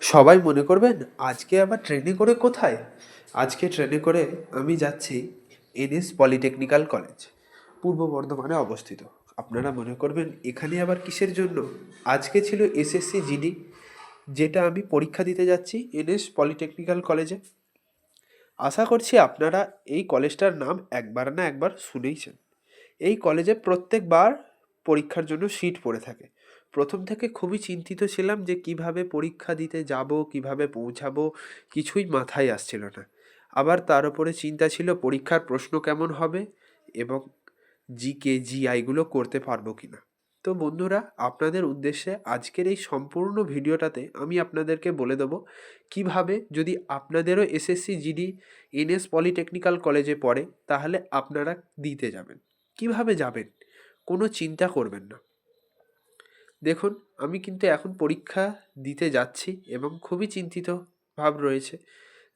সবাই মনে করবেন আজকে আবার ট্রেনে করে কোথায়? আজকে ট্রেনে করে আমি যাচ্ছি এনএস পলিটেকনিক্যাল কলেজ, পূর্ব বর্ধমানে অবস্থিত। আপনারা মনে করবেন এখানে আবার কিসের জন্য? আজকে ছিল এসএসসি জিডি, যেটা আমি পরীক্ষা দিতে যাচ্ছি এনএস পলিটেকনিক্যাল কলেজে। আশা করছি আপনারা এই কলেজটার নাম একবার না একবার শুনেইছেন। এই কলেজে প্রত্যেকবার পরীক্ষার জন্য সিট পড়ে থাকে। প্রথম থেকে খুবই চিন্তিত ছিলাম যে কীভাবে পরীক্ষা দিতে যাব, কীভাবে পৌঁছাবো, কিছুই মাথায় আসছিল না। আবার তার উপরে চিন্তা ছিল পরীক্ষার প্রশ্ন কেমন হবে এবং জিকে জিআইগুলো করতে পারব কি না তো বন্ধুরা, আপনাদের উদ্দেশ্যে আজকের এই সম্পূর্ণ ভিডিওটাতে আমি আপনাদেরকে বলে দেবো কীভাবে যদি আপনাদেরও এসএসসি জিডি, এনএস পলিটেকনিক্যাল কলেজে পড়ে, তাহলে আপনারা দিতে যাবেন। কীভাবে যাবেন? কোনো চিন্তা করবেন না। দেখুন, আমি কিন্তু এখন পরীক্ষা দিতে যাচ্ছি এবং খুবই চিন্তিত ভাব রয়েছে।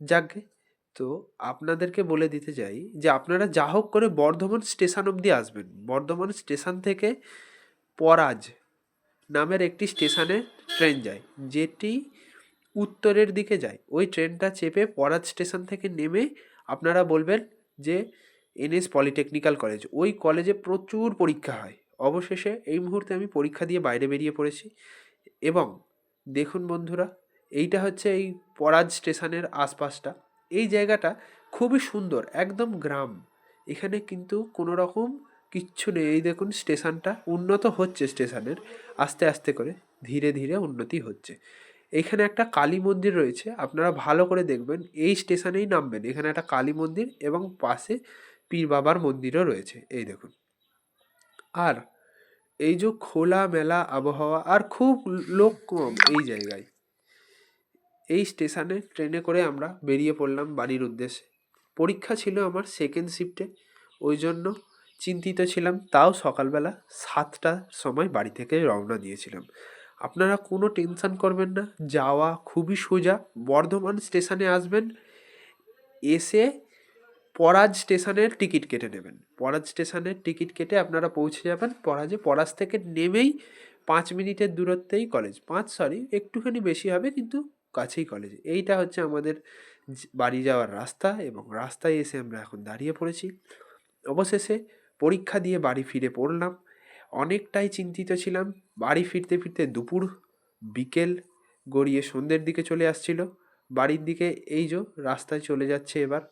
যাকে তো আপনাদেরকে বলে দিতে চাই যে আপনারা যা হোক করে বর্ধমান স্টেশন অবধি আসবেন। বর্ধমান স্টেশন থেকে পরাজ নামের একটি স্টেশনে ট্রেন যায়। যেটি উত্তরের দিকে যায়। ওই ট্রেনটা চেপে পরাজ স্টেশন থেকে নেমে আপনারা বলবেন যে এনএস পলিটেকনিক্যাল কলেজ। ওই কলেজে প্রচুর পরীক্ষা হয়। অবশেষে এই মুহূর্তে আমি পরীক্ষা দিয়ে বাইরে বেরিয়ে পড়েছি। এবং দেখুন বন্ধুরা, এইটা হচ্ছে এই পরাজ স্টেশনের আশপাশটা। এই জায়গাটা খুবই সুন্দর, একদম গ্রাম। এখানে কিন্তু কোনো রকম কিচ্ছু নেই। এই দেখুন স্টেশনটা উন্নত হচ্ছে স্টেশনের, আস্তে আস্তে করে ধীরে ধীরে উন্নতি হচ্ছে। এখানে একটা কালী মন্দির রয়েছে, আপনারা ভালো করে দেখবেন। এই স্টেশনেই নামবেন। এখানে একটা কালী মন্দির এবং পাশে পীর বাবার মন্দিরও রয়েছে। এই দেখুন। আর এই যে খোলা মেলা আবহাওয়া আর খুব লোক কম এই জায়গায়। এই স্টেশনে ট্রেনে করে আমরা বেরিয়ে পড়লাম বাড়ির উদ্দেশ্যে। পরীক্ষা ছিল আমার সেকেন্ড শিফটে ওই জন্য চিন্তিত ছিলাম। তাও সকালবেলা সাতটার সময় বাড়ি থেকে রওনা দিয়েছিলাম। আপনারা কোনো টেনশন করবেন না, যাওয়া খুবই সোজা। বর্ধমান স্টেশনে আসবেন, এসে পরাজ স্টেশনের টিকিট কেটে নেবেন। পরাজ স্টেশনের টিকিট কেটে আপনারা পৌঁছে যাবেন। পরাজে, পরাজ থেকে নেমেই পাঁচ মিনিটের দূরত্বেই কলেজ পাঁচ সরি একটুখানি বেশি হবে কিন্তু কাছেই কলেজ এইটা হচ্ছে আমাদের বাড়ি যাওয়ার রাস্তা এবং রাস্তায় এসে আমরা এখন দাঁড়িয়ে পড়েছি। অবশেষে পরীক্ষা দিয়ে বাড়ি ফিরে পড়লাম। অনেকটাই চিন্তিত ছিলাম। বাড়ি ফিরতে ফিরতে দুপুর, বিকেল গড়িয়ে সন্ধ্যের দিকে চলে আসছিল। বাড়ির দিকে এই যে, রাস্তায় চলে যাচ্ছে এবার।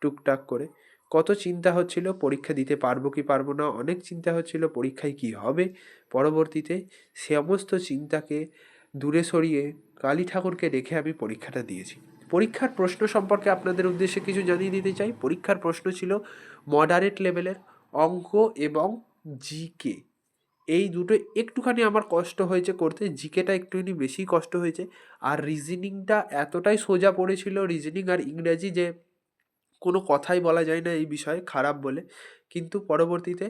টুকটাক করে। কত চিন্তা হচ্ছিল, পরীক্ষা দিতে পারব কি পারব না, অনেক চিন্তা হচ্ছিল, পরীক্ষায় কি হবে? পরবর্তীতে সমস্ত চিন্তাকে দূরে সরিয়ে কালী ঠাকুরকে রেখে আমি পরীক্ষাটা দিয়েছি। পরীক্ষার প্রশ্ন সম্পর্কে আপনাদের উদ্দেশ্যে কিছু জানিয়ে দিতে চাই। পরীক্ষার প্রশ্ন ছিল মডারেট লেভেলের অঙ্ক এবং জিকে এই দুটো একটুখানি আমার কষ্ট হয়েছে করতে জিকেটা একটুখানি বেশি কষ্ট হয়েছে। আর রিজনিংটা এতটাই সোজা পড়েছিল রিজনিং আর ইংরাজি যে কোনো কথাই বলা যায় না এই বিষয়ে, খারাপ বলে। কিন্তু পরবর্তীতে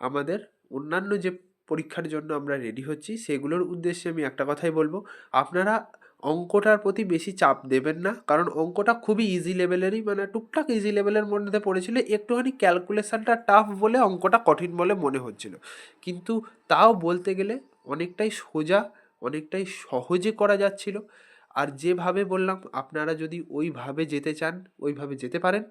আমাদের অন্যান্য যে পরীক্ষার জন্য আমরা রেডি হচ্ছি, সেগুলোর উদ্দেশ্যে আমি একটা কথাই বলব। আপনারা অঙ্কটার প্রতি বেশি চাপ দেবেন না, কারণ অঙ্কটা খুবই ইজি লেভেলেরই মানে টুকটাক ইজি লেভেলের মধ্যে পড়েছিল। একটুখানি ক্যালকুলেশানটা টাফ বলে অঙ্কটা কঠিন বলে মনে হচ্ছিল। কিন্তু তাও বলতে গেলে অনেকটাই সোজা, অনেকটাই সহজে করা যাচ্ছিল। আর যেভাবে বললাম, আপনারা যদি ওইভাবে যেতে চান, ওইভাবে যেতে পারেন।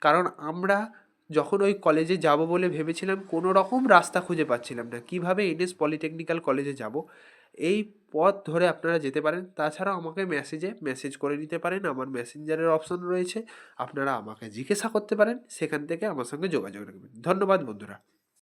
কারণ আমরা যখন ওই কলেজে যাব বলে ভেবেছিলাম, কোনো রকম রাস্তা খুঁজে পাচ্ছিলাম না। কীভাবে এনএস পলিটেকনিক্যাল কলেজে যাব? এই পথ ধরে আপনারা যেতে পারেন। তাছাড়াও আমাকে মেসেজে মেসেজ করে নিতে পারেন। আমার মেসেঞ্জারের অপশন রয়েছে। আপনারা আমাকে জিজ্ঞাসা করতে পারেন। সেখান থেকে আমার সঙ্গে যোগাযোগ রাখবেন। ধন্যবাদ, বন্ধুরা।